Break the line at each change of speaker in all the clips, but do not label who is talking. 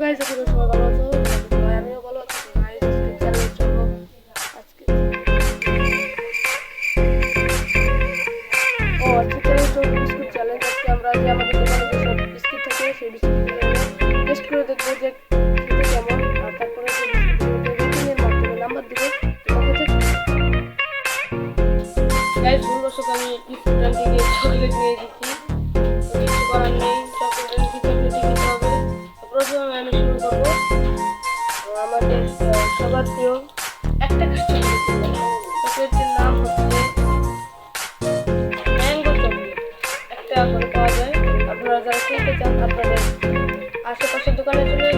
Guys করি সবাই ভালো আছো। সবাই আমিও ভালো আছি। গাইজ আজকে ভুলবশত আমি আনতে গিয়ে চকলেট নিয়ে আমি শুরু করব আমাদের সবার প্রিয় একটা চকলেট চকলেটটির নাম হচ্ছে ম্যাঙ্গো চকলেট একটা পাওয়া যায় আপনারা যারা কিনতে চান আপনাদের আশেপাশের দোকানে চলে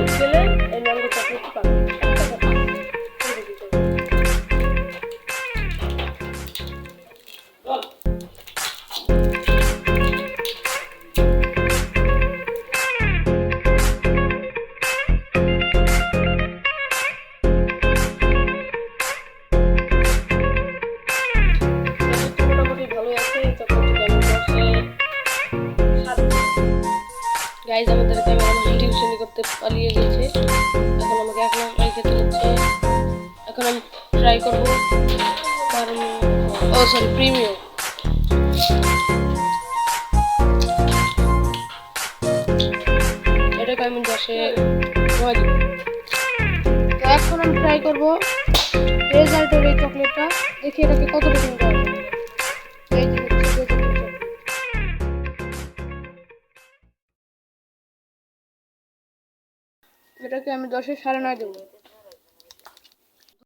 গাইজ আমাদের ক্যামেরা টিউশনি করতে পালিয়ে গেছে। এখন আমাকে এক নম্বর খেতে হচ্ছে এখন আমি ট্রাই করব ও সরি প্রিমিয়াম আমি দশে নয় দিব। তো এখন আমি ট্রাই করব। রেজাল্টের এই চকলেটটা দেখি এটাকে কত রেটিং এটাকে আমি দশে সাড়ে নয় দেবো।